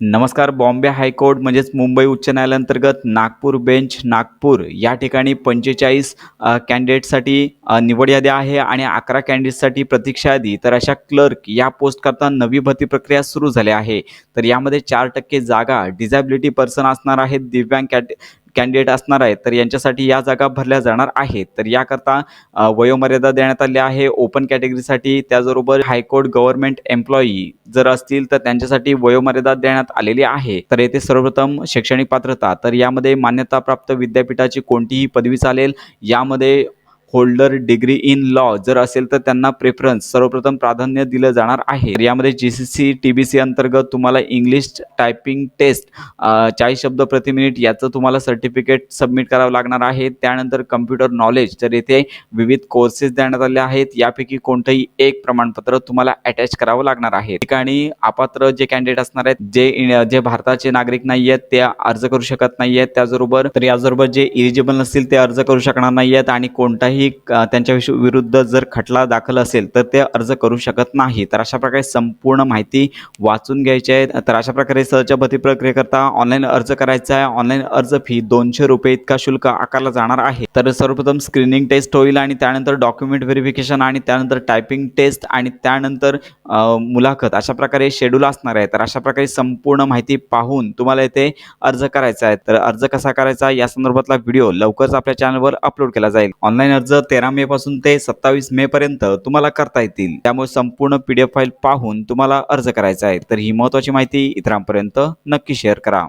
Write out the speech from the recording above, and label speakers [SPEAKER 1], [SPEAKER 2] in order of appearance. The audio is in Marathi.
[SPEAKER 1] नमस्कार बॉम्बे हायकोर्ट म्हणजेच मुंबई उच्च न्यायालयांतर्गत नागपूर बेंच नागपूर या ठिकाणी पंचेचाळीस कॅन्डिडेटसाठी निवड यादी आहे आणि अकरा कॅन्डिडेटसाठी प्रतीक्षा यादी. तर अशा क्लर्क या पोस्टकरता नवी भरती प्रक्रिया सुरू झाली आहे. तर यामध्ये चार टक्के जागा डिझॅबिलिटी पर्सन असणार आहेत. दिव्यांग कॅट कॅन्डिडेट असणार आहेत तर यांच्यासाठी या जागा भरल्या जाणार आहेत. तर याकरता वयोमर्यादा देण्यात आली आहे. ओपन कॅटेगरीसाठी त्याचबरोबर हायकोर्ट गव्हर्नमेंट एम्प्लॉई जर असतील तर त्यांच्यासाठी वयोमर्यादा देण्यात आलेली आहे. तर येथे सर्वप्रथम शैक्षणिक पात्रता तर यामध्ये मान्यताप्राप्त विद्यापीठाची कोणतीही पदवी चालेल यामध्ये होल्डर डिग्री इन लॉ जर असेल तर त्यांना प्रेफरन्स सर्वप्रथम प्राधान्य दिलं जाणार आहे. यामध्ये G C C T B C अंतर्गत तुम्हाला इंग्लिश टायपिंग टेस्ट चाळीस शब्द प्रति मिनिट याचं तुम्हाला सर्टिफिकेट सबमिट करावं लागणार आहे. त्यानंतर कम्प्युटर नॉलेज तर येथे विविध कोर्सेस देण्यात आले आहेत. यापैकी कोणतंही एक प्रमाणपत्र तुम्हाला अटॅच करावं लागणार आहे. ठिकाणी अपात्र जे कॅन्डिडेट असणार आहेत जे जे भारताचे नागरिक नाही आहेत ते अर्ज करू शकत नाही आहेत. त्याचबरोबर तर याचबरोबर जे इलिजिबल नसतील ते अर्ज करू शकणार नाही आहेत. आणि कोणताही कोणत्याही त्यांच्या विषयी विरुद्ध जर खटला दाखल असेल तर ते अर्ज करू शकत नाही. तर अशा प्रकारे संपूर्ण माहिती वाचून घ्यायची आहे. तर अशा प्रकारे सहच्या भरती प्रक्रियेकरता ऑनलाईन अर्ज करायचा आहे. ऑनलाईन अर्ज फी दोनशे रुपये इतका शुल्क आकारला जाणार आहे. तर सर्वप्रथम स्क्रीनिंग टेस्ट होईल आणि त्यानंतर डॉक्युमेंट व्हेरिफिकेशन आणि त्यानंतर टायपिंग टेस्ट आणि त्यानंतर मुलाखत अशा प्रकारे शेड्यूल असणार आहे. तर अशा प्रकारे संपूर्ण माहिती पाहून तुम्हाला इथे अर्ज करायचा आहे. तर अर्ज कसा करायचा या संदर्भातला व्हिडिओ लवकरच आपल्या चॅनलवर अपलोड केला जाईल. ऑनलाईन अर्ज तेरा मे पासून ते सत्तावीस मे पर्यंत तुम्हाला करता येतील. त्यामुळे संपूर्ण पीडीएफ फाईल पाहून तुम्हाला अर्ज करायचा आहे. तर ही महत्वाची माहिती इतरांपर्यंत नक्की शेअर करा.